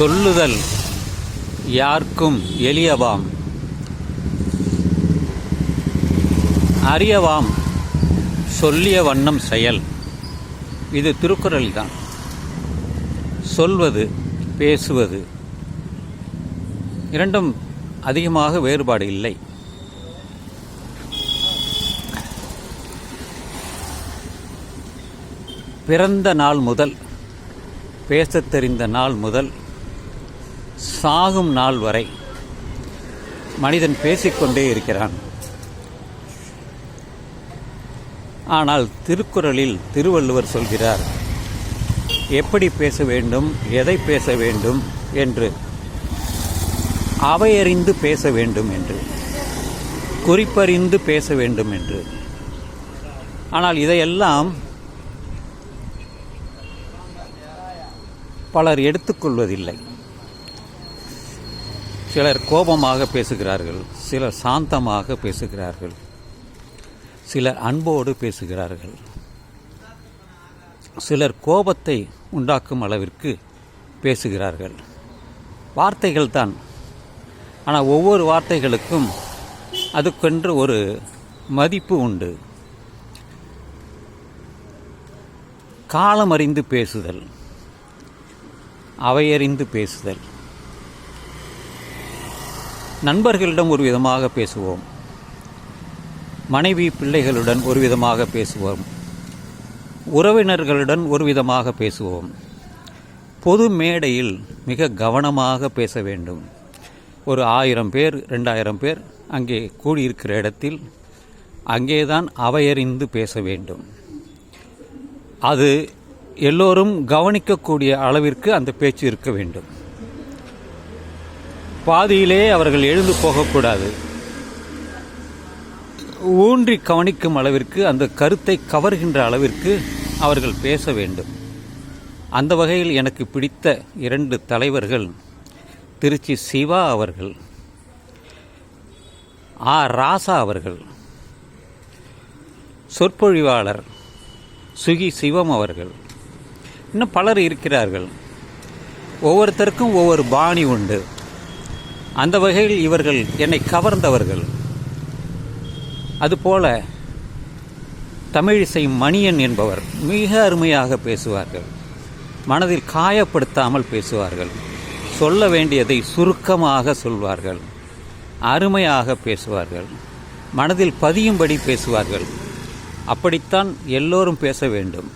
சொல்லுதல் யார்க்கும் எளியவாம். அறியவாம் சொல்லிய வண்ணம் செயல். இது திருக்குறள் தான் சொல்வது பேசுவது இரண்டும் அதிகமாக வேறுபாடு இல்லை. பிறந்த நாள் முதல் பேசத் தெரிந்த நாள் முதல் சாகும் நாள் வரை மனிதன் பேசிக்கொண்டே இருக்கிறான். ஆனால் திருக்குறளில் திருவள்ளுவர் சொல்கிறார் எப்படி பேச வேண்டும் எதை பேச வேண்டும் என்று? அவையறிந்து பேச வேண்டும் என்று குறிப்பறிந்து பேச வேண்டும் என்று. ஆனால் இதையெல்லாம் பலர் எடுத்துக்கொள்வதில்லை. சிலர் கோபமாக பேசுகிறார்கள் சிலர் சாந்தமாக பேசுகிறார்கள் சிலர் அன்போடு பேசுகிறார்கள். சிலர் கோபத்தை உண்டாக்கும் அளவிற்கு பேசுகிறார்கள். வார்த்தைகள் தான். ஆனால் ஒவ்வொரு வார்த்தைகளுக்கும் அதுக்கென்று ஒரு மதிப்பு உண்டு. காலம் அறிந்து பேசுதல் அவையறிந்து பேசுதல். நண்பர்களிடம் ஒரு விதமாக பேசுவோம். மனைவி பிள்ளைகளுடன் ஒரு விதமாக பேசுவோம். உறவினர்களுடன் ஒரு விதமாக பேசுவோம். பொது மேடையில் மிக கவனமாக பேச வேண்டும். ஒரு ஆயிரம் பேர் ரெண்டாயிரம் பேர் அங்கே கூடியிருக்கிற இடத்தில் அங்கேதான் அவையறிந்து பேச வேண்டும். அது எல்லோரும் கவனிக்கக்கூடிய அளவிற்கு அந்த பேச்சு இருக்க வேண்டும். பாதியிலே அவர்கள் எழுந்து போகக்கூடாது. ஊன்றி கவனிக்கும் அளவிற்கு அந்த கருத்தை கவர்கின்ற அளவிற்கு அவர்கள் பேச வேண்டும். அந்த வகையில் எனக்கு பிடித்த இரண்டு தலைவர்கள் திருச்சி சிவா அவர்கள் ஆ ராசா அவர்கள் சொற்பொழிவாளர் சுகி சிவம் அவர்கள். இன்னும் பலர் இருக்கிறார்கள். ஒவ்வொருத்தருக்கும் ஒவ்வொரு பாணி உண்டு. அந்த வகையில் இவர்கள் என்னை கவர்ந்தவர்கள். அதுபோல தமிழிசை மணியன் என்பவர் மிக அருமையாக பேசுவார்கள். மனதில் காயப்படுத்தாமல் பேசுவார்கள். சொல்ல வேண்டியதை சுருக்கமாக சொல்வார்கள். அருமையாக பேசுவார்கள். மனதில் பதியும்படி பேசுவார்கள். அப்படித்தான் எல்லோரும் பேச வேண்டும்.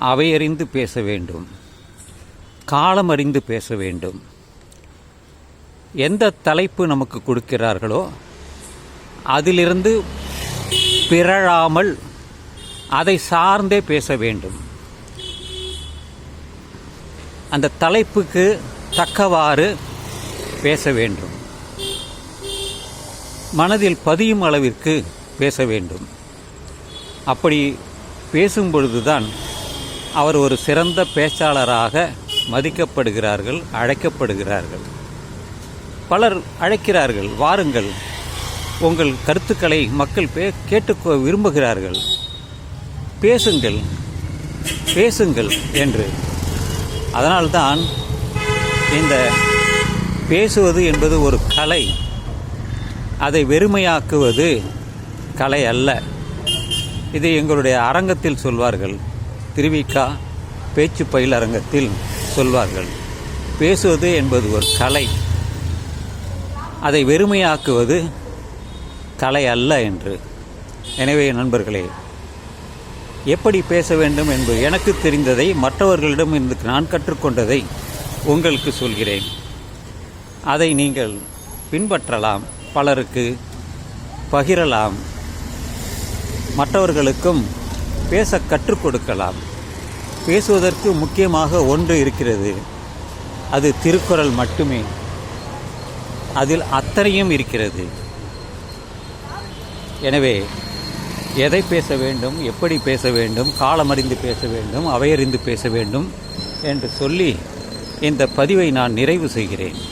அவையறிந்து பேச வேண்டும். காலம் அறிந்து பேச வேண்டும். எந்த தலைப்பு நமக்கு கொடுக்கிறார்களோ அதிலிருந்து பிறழாமல் அதை சார்ந்தே பேச வேண்டும். அந்த தலைப்புக்கு தக்கவாறு பேச வேண்டும். மனதில் பதியும் அளவிற்கு பேச வேண்டும். அப்படி பேசும் பொழுதுதான் அவர் ஒரு சிறந்த பேச்சாளராக மதிக்கப்படுகிறார்கள் அழைக்கப்படுகிறார்கள். பலர் அழைக்கிறார்கள் வாருங்கள். உங்கள் கருத்துக்களை மக்கள் பே கேட்டு விரும்புகிறார்கள். பேசுங்கள் பேசுங்கள் என்று. அதனால்தான் இந்த பேசுவது என்பது ஒரு கலை. அதை வெறுமையாக்குவது கலை அல்ல. இதை எங்களுடைய அரங்கத்தில் சொல்வார்கள். திருவிக்கா பேச்சு பயில் அரங்கத்தில் சொல்வார்கள். பேசுவது என்பது ஒரு கலை. அதை வெறுமையாக்குவது கலை அல்ல என்று. எனவே நண்பர்களே எப்படி பேச வேண்டும் என்பது எனக்கு தெரிந்ததை மற்றவர்களிடம் இருந்து நான் கற்றுக்கொண்டதை உங்களுக்கு சொல்கிறேன். அதை நீங்கள் பின்பற்றலாம் பலருக்கு பகிரலாம் மற்றவர்களுக்கும் பேச கற்றுக் கொடுக்கலாம். பேசுவதற்கு முக்கியமாக ஒன்று இருக்கிறது அது திருக்குறள் மட்டுமே. அதில் அத்தனையும் இருக்கிறது. எனவே எதை பேச வேண்டும் எப்படி பேச வேண்டும் காலமறிந்து பேச வேண்டும் அவையறிந்து பேச வேண்டும் என்று சொல்லி இந்த பதிவை நான் நிறைவு செய்கிறேன்.